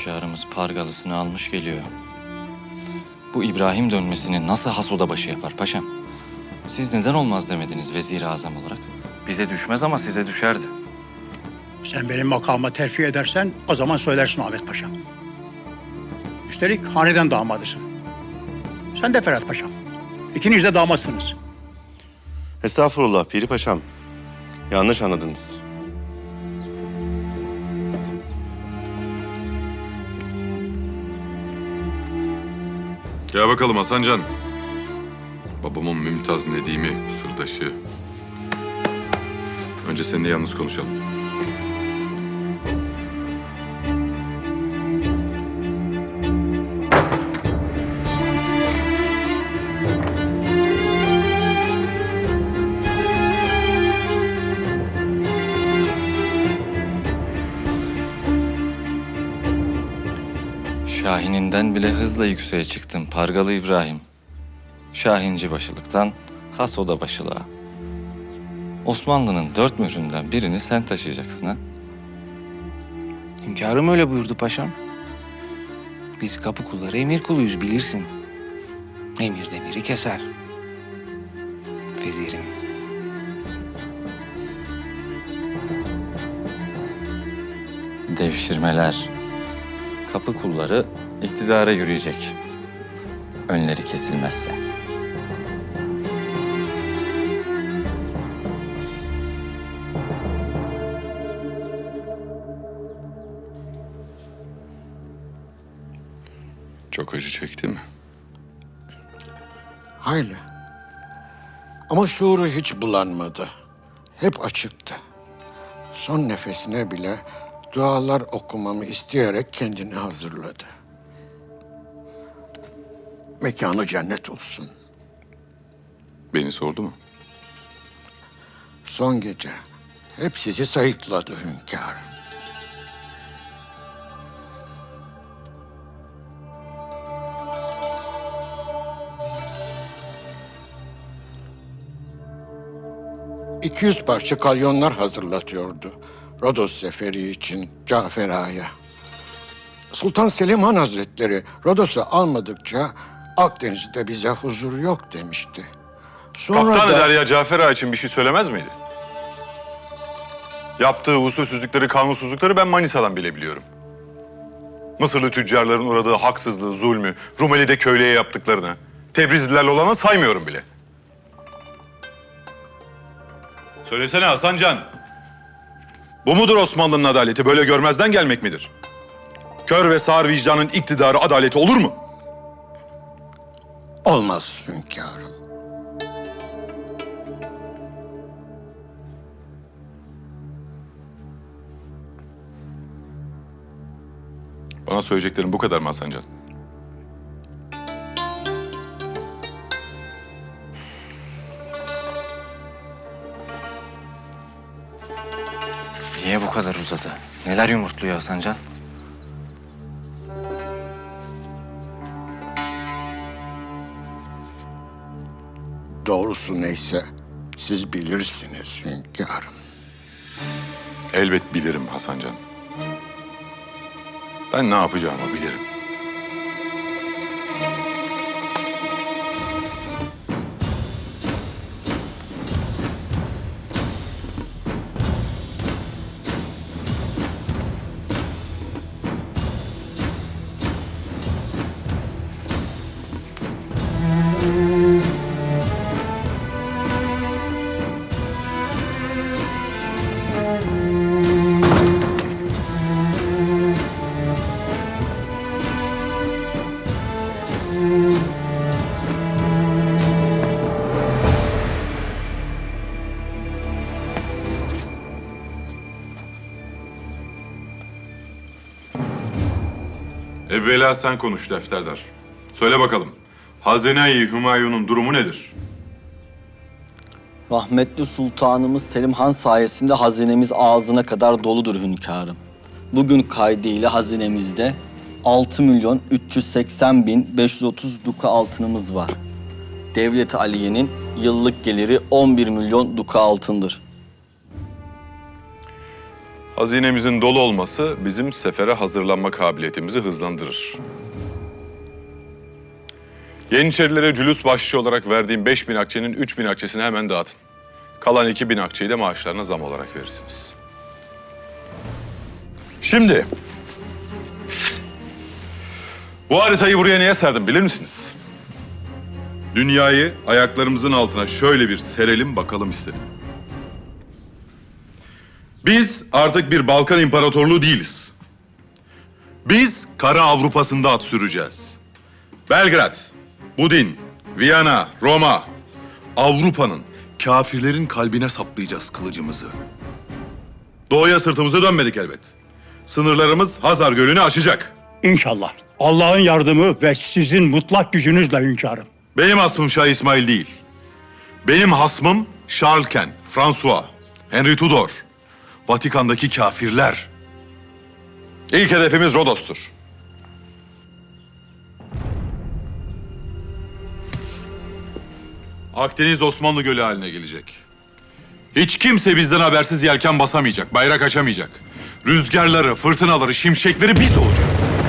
Hünkârımız pargalısını almış geliyor. Bu İbrahim dönmesini nasıl hasoda başı yapar paşam? Siz neden olmaz demediniz vezir-i azam olarak? Bize düşmez ama size düşerdi. Sen benim makamıma terfi edersen o zaman söylersin Ahmet Paşa. Üstelik haneden damadısın. Sen de Ferhat Paşam. İkiniz de damatsınız. Estağfurullah Piri Paşam. Yanlış anladınız. Gel bakalım Hasancan. Babamın Mümtaz Nedim'i, sırdaşı. Önce seninle yalnız konuşalım. Şahininden bile hızla yükseğe çıktın Pargalı İbrahim. Şahinci başılıktan hasoda başılığa. Osmanlı'nın dört mühründen birini sen taşıyacaksın ha. Hünkârım öyle buyurdu paşam. Biz kapı kulları emir kuluyuz bilirsin. Emir demiri keser. Vezirim. Devşirmeler, kapı kulları iktidara yürüyecek. Önleri kesilmezse. Çok acı çekti mi? Hayli. Ama şuuru hiç bulanmadı. Hep açıktı. Son nefesine bile dualar okumamı isteyerek kendini hazırladı. Mekanı cennet olsun. Beni sordu mu? Son gece hep sizi sayıkladı hünkârım. İki yüz parça kalyonlar hazırlatıyordu. Rodos seferi için Cafer Ağa'ya. Sultan Selim Han Hazretleri Rodos'u almadıkça Akdeniz'de bize huzur yok demişti. Sonra Kaptan da... Derya Cafer Ağa için bir şey söylemez miydi? Yaptığı usulsüzlükleri, kanunsuzlukları ben Manisa'dan bile biliyorum. Mısırlı tüccarların uğradığı haksızlığı, zulmü, Rumeli'de köylüye yaptıklarını, Tebrizlilerle olanı saymıyorum bile. Söylesene Hasancan. Bu mudur Osmanlı'nın adaleti? Böyle görmezden gelmek midir? Kör ve sağır vicdanın iktidarı adaleti olur mu? Olmaz hünkârım. Bana söyleyeceklerim bu kadar mı Hasancan? Niye bu kadar uzadı? Neler yumurtluyor Hasancan? Doğrusu neyse siz bilirsiniz hünkârım. Elbet bilirim Hasancan. Ben ne yapacağımı bilirim. Evvela sen konuş defterdar. Söyle bakalım. Hazine-i Hümayun'un durumu nedir? Rahmetli Sultanımız Selim Han sayesinde hazinemiz ağzına kadar doludur hünkârım. Bugün kaydıyla hazinemizde 6 milyon 380 bin 530 duka altınımız var. Devlet Aliye'nin yıllık geliri 11 milyon duka altındır. Hazinemizin dolu olması bizim sefere hazırlanma kabiliyetimizi hızlandırır. Yeniçerilere cülüs bahşişi olarak verdiğim 5000 akçenin 3000 akçesini hemen dağıtın. Kalan 2000 akçeyi de maaşlarına zam olarak verirsiniz. Şimdi... Bu haritayı buraya niye serdim bilir misiniz? Dünyayı ayaklarımızın altına şöyle bir serelim bakalım istedim. Biz artık bir Balkan İmparatorluğu değiliz. Biz kara Avrupa'sında at süreceğiz. Belgrad, Budin, Viyana, Roma. Avrupa'nın, kafirlerin kalbine saplayacağız kılıcımızı. Doğuya sırtımızı dönmedik elbet. Sınırlarımız Hazar Gölü'nü aşacak. İnşallah. Allah'ın yardımı ve sizin mutlak gücünüzle hünkârım. Benim hasmım Şah İsmail değil. Benim hasmım Charlesken, François, Henry Tudor, Vatikan'daki kafirler. İlk hedefimiz Rodos'tur. Akdeniz Osmanlı Gölü haline gelecek. Hiç kimse bizden habersiz yelken basamayacak, bayrak açamayacak. Rüzgarları, fırtınaları, şimşekleri biz olacağız.